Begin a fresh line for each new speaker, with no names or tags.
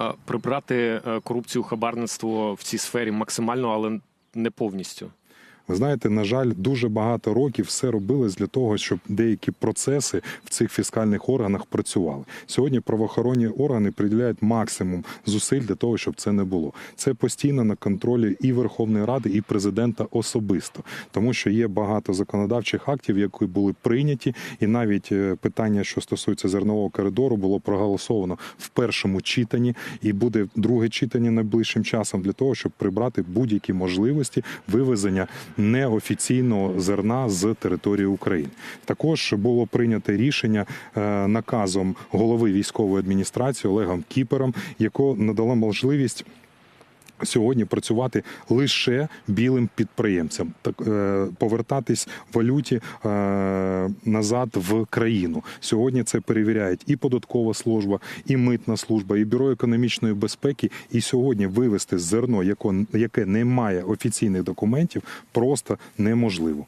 е, прибрати е, корупцію, хабарництво в цій сфері максимально, але не повністю.
Ви знаєте, на жаль, дуже багато років все робилось для того, щоб деякі процеси в цих фіскальних органах працювали. Сьогодні правоохоронні органи приділяють максимум зусиль для того, щоб це не було. Це постійно на контролі і Верховної Ради, і президента особисто, тому що є багато законодавчих актів, які були прийняті, і навіть е, питання, що стосується зернового коридору, було проголосовано в першому читанні, і буде друге читання найближчим часом для того, щоб прибрати будь-які можливості вивезення неофіційного зерна з території України. Також було прийнято рішення е, наказом голови військової адміністрації Олегом Кіпером, яко надало можливість. Сьогодні працювати лише білим підприємцям, так е, повертатись валюті е, назад в країну. Сьогодні це перевіряють і податкова служба, і митна служба, і бюро економічної безпеки. І сьогодні вивести зерно, яко- яке не має офіційних документів, просто неможливо.